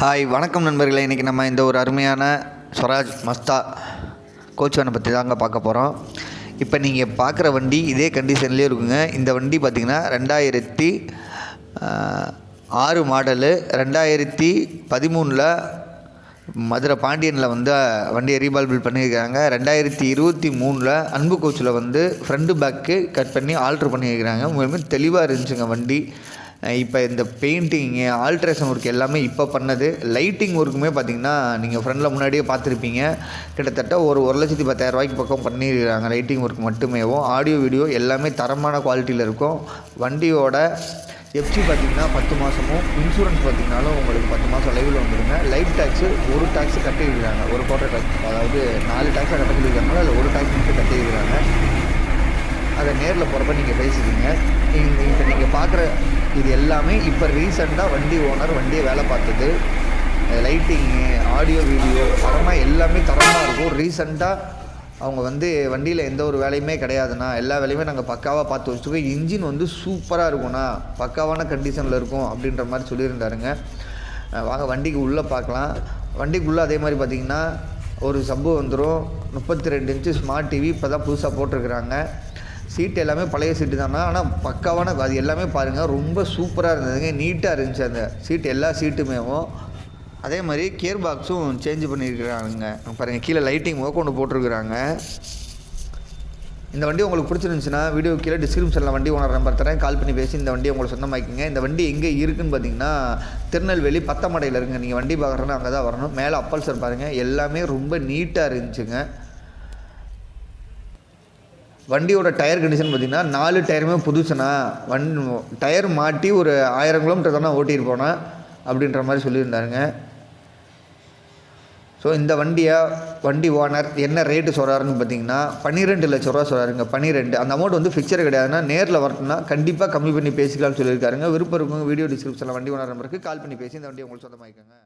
Hi வணக்கம் நண்பர்களே. இன்றைக்கி நம்ம இந்த ஒரு அருமையான ஸ்வராஜ் மஸ்தா கோச் வேனை பற்றி தாங்க பார்க்க போகிறோம் இப்போ நீங்கள் பார்க்குற வண்டி இதே கண்டிஷன்லேயே இருக்குங்க. இந்த வண்டி பார்த்திங்கன்னா ரெண்டாயிரத்தி ஆறு மாடலு ரெண்டாயிரத்தி பதிமூணில் மதுரை பாண்டியனில் வந்து வண்டியை ரீபால்பில் பண்ணியிருக்காங்க ரெண்டாயிரத்தி இருபத்தி மூணில் அன்பு கோச்சில் வந்து ஃப்ரண்ட்டு பேக்கு கட் பண்ணி ஆல்ட்ரு பண்ணியிருக்கிறாங்க. உங்களுமே தெளிவாக இருந்துச்சுங்க வண்டி. இப்போ இந்த பெயிண்டிங்கு ஆல்ட்ரேஷன் ஒர்க் எல்லாமே இப்போ பண்ணது. லைட்டிங் ஒர்க்குமே பார்த்தீங்கன்னா நீங்கள் ஃப்ரெண்டில் முன்னாடியே பார்த்துருப்பீங்க கிட்டத்தட்ட ஒரு ஒரு லட்சத்தி பத்தாயிரரூபாய்க்கு பக்கம் பண்ணியிருக்காங்க லைட்டிங் ஒர்க் மட்டுமேவும் ஆடியோ வீடியோ எல்லாமே தரமான குவாலிட்டியில் இருக்கும். வண்டியோட எஃப்சி பார்த்தீங்கன்னா பத்து மாதமும் இன்சூரன்ஸ் பார்த்தீங்கனாலும் உங்களுக்கு பத்து மாதம் லைவில் வந்துடுங்க லைஃப் டேக்ஸு ஒரு டேக்ஸ் கட்டியிருக்கிறாங்க. ஒரு குவார்டர் டேக்ஸ் அதாவது நாலு டேக்ஸாக கட்ட சொல்லியிருக்காங்க அதில் ஒரு டேக்ஸ் மட்டும் கட்டியிருக்கிறாங்க. அதை நேரில் போகிறப்ப நீங்கள் பேசிக்கிங்க. நீங்கள் இப்போ நீங்கள் பார்க்குற இது எல்லாமே இப்போ ரீசெண்டாக வண்டி ஓனர் வண்டியை வேலை பார்த்தது. லைட்டிங்கு ஆடியோ வீடியோ தரமாக எல்லாமே தரமாக இருக்கும். ரீசெண்டாக அவங்க வந்து வண்டியில் எந்த ஒரு வேலையுமே கிடையாதுண்ணா. எல்லா வேலையுமே நாங்கள் பக்காவாக பார்த்து வச்சுருக்கோம். இன்ஜின் வந்து சூப்பராக இருக்கும்ண்ணா. பக்காவான கண்டிஷனில் இருக்கும் அப்படின்ற மாதிரி சொல்லியிருந்தாருங்க. வாங்க வண்டிக்கு உள்ளே பார்க்கலாம். வண்டிக்குள்ளே அதே மாதிரி பார்த்தீங்கன்னா ஒரு சப்பு வந்துடும் முப்பத்தி ரெண்டு இன்ச்சு ஸ்மார்ட் டிவி இப்போ தான் புதுசாக போட்டிருக்கிறாங்க. சீட்டு எல்லாமே பழைய சீட்டு தானே. ஆனால் பக்காவான அது எல்லாமே பாருங்கள் ரொம்ப சூப்பராக இருந்ததுங்க. நீட்டாக இருந்துச்சு அந்த சீட் எல்லா சீட்டுமேவும். அதே மாதிரி கியர் பாக்ஸும் சேஞ்ச் பண்ணியிருக்கிறாங்க. பாருங்கள் கீழே லைட்டிங் கொண்டு போட்டிருக்கிறாங்க. இந்த வண்டி உங்களுக்கு பிடிச்சிருந்துச்சுன்னா வீடியோ கீழே டிஸ்கிரிப்ஷனில் வண்டி ஓனர் நம்பர் தரேன். கால் பண்ணி பேசி இந்த வண்டியை உங்களுக்கு சொந்தமாக்கிங்க. இந்த வண்டி எங்கே இருக்குன்னு பார்த்தீங்கன்னா திருநெல்வேலி பத்தமடையில் இருங்க நீங்கள் வண்டி பார்க்குறேன்னா அங்கே தான் வரணும். மேலே அப்பல்சர் பாருங்கள் எல்லாமே ரொம்ப நீட்டாக இருந்துச்சுங்க. வண்டியோட டயர் கண்டிஷன் பார்த்தீங்கன்னா நாலு டயருமே புதுசுண்ணா. வண் டயர் மாட்டி ஒரு ஆயிரம் கிலோமீட்டர் தானே ஓட்டிட்டு போனேன் அப்படின்ற மாதிரி சொல்லியிருந்தாருங்க. ஸோ இந்த வண்டியை வண்டி ஓனர் என்ன ரேட்டு சொல்கிறாருன்னு பார்த்தீங்கன்னா பன்னிரெண்டு லட்ச ரூபா சொல்கிறாருங்க பன்னிரெண்டு. அந்த அமௌண்ட் வந்து ஃபிக்சர் கிடையாதுன்னா நேரில் வரட்டும்னா கண்டிப்பாக கம்மி பண்ணி பேசிக்கலாம்னு சொல்லியிருக்காருங்க. விருப்பம் இருக்கவங்க வீடியோ டிஸ்கிரிப்ஷனில் வண்டி ஓனர் நம்பருக்கு கால் பண்ணி பேசி இந்த வண்டியை உங்களுக்கு சொந்தமாக்கிக்கோங்க.